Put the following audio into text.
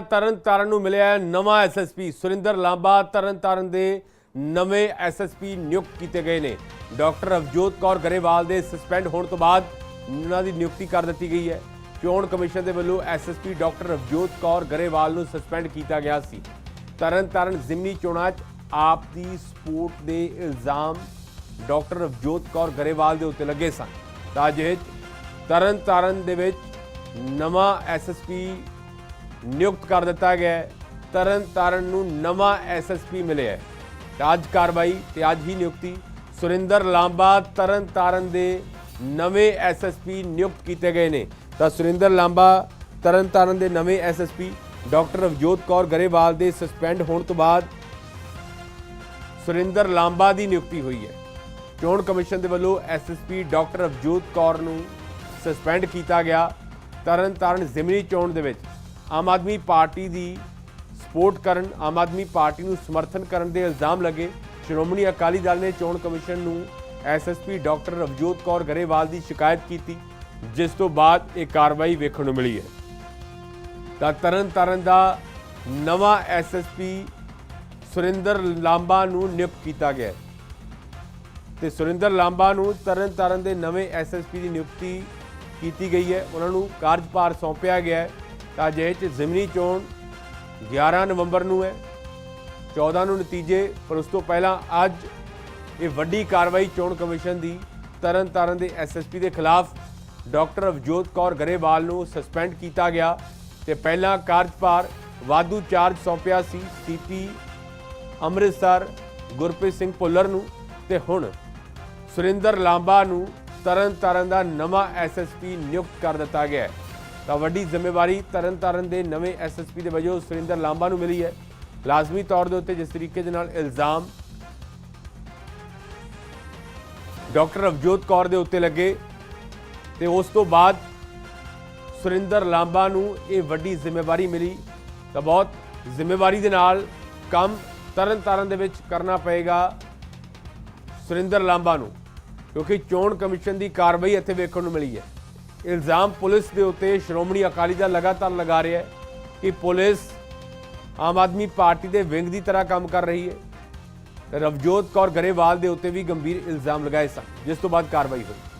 ਤਰਨ ਤਾਰਨ ਨੂੰ ਮਿਲਿਆ ਹੈ ਨਵਾਂ ਐਸਐਸਪੀ ਸੁਰਿੰਦਰ ਲਾਂਬਾ ਤਰਨ ਤਾਰਨ ਦੇ ਨਵੇਂ ਐਸਐਸਪੀ ਨਿਯੁਕਤ ਕੀਤੇ ਗਏ ਨੇ। ਡਾਕਟਰ ਅਵਜੋਤ ਕੌਰ ਗਰੇਵਾਲ ਦੇ ਸਸਪੈਂਡ ਹੋਣ ਤੋਂ ਬਾਅਦ ਉਹਨਾਂ ਦੀ ਨਿਯੁਕਤੀ ਕਰ ਦਿੱਤੀ ਗਈ ਹੈ। ਚੋਣ ਕਮਿਸ਼ਨ ਦੇ ਵੱਲੋਂ ਐਸਐਸਪੀ ਡਾਕਟਰ ਅਵਜੋਤ ਕੌਰ ਗਰੇਵਾਲ ਨੂੰ ਸਸਪੈਂਡ ਕੀਤਾ ਗਿਆ ਸੀ। ਤਰਨ ਤਾਰਨ ਜ਼ਿਮਨੀ ਚੋਣਾਂ 'ਚ ਆਪ ਦੀ ਸਪੋਰਟ ਦੇ ਇਲਜ਼ਾਮ ਡਾਕਟਰ ਅਵਜੋਤ ਕੌਰ ਗਰੇਵਾਲ ਦੇ ਉੱਤੇ ਲੱਗੇ ਸਨ। ਤਾਂ ਅਜਿਹੇ 'ਚ ਤਰਨ ਤਾਰਨ ਦੇ ਵਿੱਚ ਨਵਾਂ ਐਸਐਸਪੀ ਨਿਯੁਕਤ ਕਰ ਦਿੱਤਾ ਗਿਆ ਹੈ। ਤਰਨ ਤਾਰਨ ਨੂੰ ਨਵਾਂ ਐਸਐਸਪੀ ਮਿਲਿਆ ਹੈ। ਤੇ ਅੱਜ ਕਾਰਵਾਈ ਤੇ ਅੱਜ ਹੀ ਨਿਯੁਕਤੀ। ਸੁਰਿੰਦਰ ਲਾਂਬਾ ਤਰਨ ਤਾਰਨ ਦੇ ਨਵੇਂ ਐਸਐਸਪੀ ਨਿਯੁਕਤ ਕੀਤੇ ਗਏ ਨੇ। ਤਾਂ ਸੁਰਿੰਦਰ ਲਾਂਬਾ ਤਰਨ ਤਾਰਨ ਦੇ ਨਵੇਂ ਐਸਐਸਪੀ ਡਾਕਟਰ ਅਵਜੋਤ ਕੌਰ ਗਰੇਵਾਲ ਦੇ ਸਸਪੈਂਡ ਹੋਣ ਤੋਂ ਬਾਅਦ ਸੁਰਿੰਦਰ ਲਾਂਬਾ ਦੀ ਨਿਯੁਕਤੀ ਹੋਈ ਹੈ। ਚੋਣ ਕਮਿਸ਼ਨ ਦੇ ਵੱਲੋਂ ਐਸਐਸਪੀ ਡਾਕਟਰ ਅਵਜੋਤ ਕੌਰ ਨੂੰ ਸਸਪੈਂਡ ਕੀਤਾ ਗਿਆ। ਤਰਨ ਤਾਰਨ ਜ਼ਿਮਨੀ ਚੋਣ ਦੇ ਵਿੱਚ ਆਮ ਆਦਮੀ ਪਾਰਟੀ ਦੀ ਸਪੋਰਟ ਕਰਨ, ਆਮ ਆਦਮੀ ਪਾਰਟੀ ਨੂੰ ਸਮਰਥਨ ਕਰਨ ਦੇ ਇਲਜ਼ਾਮ ਲੱਗੇ। ਸ਼੍ਰੋਮਣੀ ਅਕਾਲੀ ਦਲ ਨੇ ਚੋਣ ਕਮਿਸ਼ਨ ਨੂੰ ਐਸਐਸਪੀ ਡਾਕਟਰ ਅਵਜੋਤ ਕੌਰ ਗਰੇਵਾਲ ਦੀ ਸ਼ਿਕਾਇਤ ਕੀਤੀ, ਜਿਸ ਤੋਂ ਬਾਅਦ ਇਹ ਕਾਰਵਾਈ ਵੇਖਣ ਨੂੰ ਮਿਲੀ ਹੈ। ਤਾਂ ਤਰਨ ਤਾਰਨ ਦਾ ਨਵਾਂ ਐਸਐਸਪੀ ਸੁਰਿੰਦਰ ਲਾਂਬਾ ਨੂੰ ਨਿਯੁਕਤ ਕੀਤਾ ਗਿਆ ਹੈ। ਤੇ ਸੁਰਿੰਦਰ ਲਾਂਬਾ ਨੂੰ ਤਰਨ ਤਾਰਨ ਦੇ ਨਵੇਂ ਐਸਐਸਪੀ ਦੀ ਨਿਯੁਕਤੀ ਕੀਤੀ ਗਈ ਹੈ। ਉਹਨਾਂ ਨੂੰ ਕਾਰਜਭਾਰ ਸੌਂਪਿਆ ਗਿਆ ਹੈ। ਤਾਂ ਅਜਿਹੇ ਚ ਜ਼ਿਮਨੀ ਚੋਣ 11 ਨਵੰਬਰ ਨੂੰ ਹੈ 14 ਨੂੰ ਨਤੀਜੇ, ਪਰ ਉਸ ਤੋਂ ਪਹਿਲਾਂ ਅੱਜ ਇਹ ਵੱਡੀ ਕਾਰਵਾਈ ਚੋਣ ਕਮਿਸ਼ਨ ਦੀ ਤਰਨ ਤਾਰਨ ਦੇ ਐਸਐਸਪੀ ਦੇ ਖਿਲਾਫ ਡਾਕਟਰ ਅਵਜੋਤ ਕੌਰ ਗਰੇਵਾਲ ਨੂੰ ਸਸਪੈਂਡ ਕੀਤਾ ਗਿਆ ਤੇ ਪਹਿਲਾਂ ਕਾਰਜਭਾਰ ਵਾਧੂ ਚਾਰਜ ਸੌਂਪਿਆ ਸੀ ਸੀਪੀ ਅੰਮ੍ਰਿਤਸਰ, ਗੁਰਪ੍ਰੀਤ ਸਿੰਘ ਭੁੱਲਰ ਨੂੰ ਤੇ ਹੁਣ ਸੁਰਿੰਦਰ ਲਾਂਬਾ ਨੂੰ ਤਰਨ ਤਾਰਨ ਦਾ ਨਵਾਂ ਐਸਐਸਪੀ ਨਿਯੁਕਤ ਕਰ ਦਿੱਤਾ ਗਿਆ ਹੈ। ਤਾਂ ਵੱਡੀ ਜ਼ਿੰਮੇਵਾਰੀ ਤਰਨ ਤਾਰਨ ਦੇ ਨਵੇਂ ਐਸਐਸਪੀ ਦੇ ਵਜੋਂ ਸੁਰਿੰਦਰ ਲਾਂਬਾ ਨੂੰ ਮਿਲੀ ਹੈ। ਲਾਜ਼ਮੀ ਤੌਰ ਦੇ ਉੱਤੇ ਜਿਸ ਤਰੀਕੇ ਦੇ ਨਾਲ ਇਲਜ਼ਾਮ ਡਾਕਟਰ ਅਵਜੋਤ ਕੌਰ ਦੇ ਉੱਤੇ ਲੱਗੇ ਤੇ ਉਸ ਤੋਂ ਬਾਅਦ ਸੁਰਿੰਦਰ ਲਾਂਬਾ ਨੂੰ ਇਹ ਵੱਡੀ ਜ਼ਿੰਮੇਵਾਰੀ ਮਿਲੀ। ਤਾਂ ਬਹੁਤ ਜ਼ਿੰਮੇਵਾਰੀ ਦੇ ਨਾਲ ਕੰਮ ਤਰਨ ਤਾਰਨ ਦੇ ਵਿੱਚ ਕਰਨਾ ਪਏਗਾ ਸੁਰਿੰਦਰ ਲਾਂਬਾ ਨੂੰ, ਕਿਉਂਕਿ ਚੋਣ ਕਮਿਸ਼ਨ ਦੀ ਕਾਰਵਾਈ ਇੱਥੇ ਵੇਖਣ ਨੂੰ ਮਿਲੀ ਹੈ। ਇਲਜ਼ਾਮ ਪੁਲਿਸ ਦੇ ਉੱਤੇ ਸ਼੍ਰੋਮਣੀ ਅਕਾਲੀ ਦਲ ਲਗਾਤਾਰ ਲਗਾ ਰਿਹਾ ਹੈ ਕਿ ਪੁਲਿਸ ਆਮ ਆਦਮੀ ਪਾਰਟੀ ਦੇ ਵਿੰਗ ਦੀ ਤਰ੍ਹਾਂ ਕੰਮ ਕਰ ਰਹੀ ਹੈ। ਤੇ ਰਵਜੋਤ ਕੌਰ ਗਰੇਵਾਲ ਦੇ ਉੱਤੇ ਵੀ ਗੰਭੀਰ ਇਲਜ਼ਾਮ ਲਗਾਏ ਸਨ, ਜਿਸ ਤੋਂ ਬਾਅਦ ਕਾਰਵਾਈ ਹੋਈ।